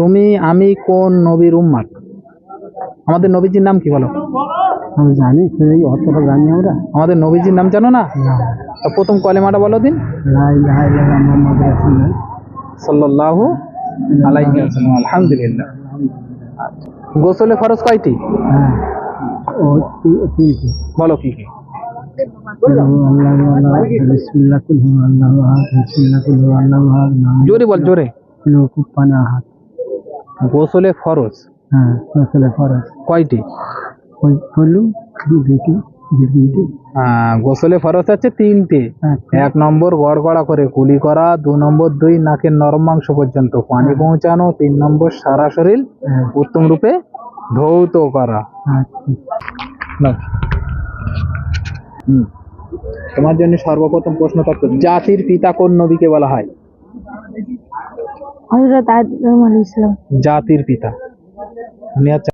তুমি আমি কোন নবীর উম্মাদ? আমাদের নবীজির নাম কি বলো? আমি জানি সেই অতটা জানি আমরা। আমাদের নবীজির নাম জানো না? প্রথম কলেমাটা বলো দিন। আলহামদুলিল্লাহ। গোসলে ফরজ কয়টি? হ্যাঁ। বলো কি কি? জোরে বল জোরে। কুল কুপানা আহাদ। গোসলে ফরজ। হ্যাঁ আসলে ফরজ। কয়টি? ওই হলু দুটি গোসলে ফরজ আছে তিনটে। হ্যাঁ এক নম্বর গড়গড়া করে কুলি করা দু নম্বর দুই নাকের নরম মাংস পর্যন্ত পানি পৌঁছানো তিন নম্বর সারা শরীর হ্যাঁ। উত্তম রূপে ধৌত করা। আচ্ছা। তোমার জন্য সর্বপ্রথম প্রশ্ন থাকতো জাতির পিতা কোন নবীকে বলা হয়? হজরত আদম আলাইহিস সালাম। জাতির পিতা। উনি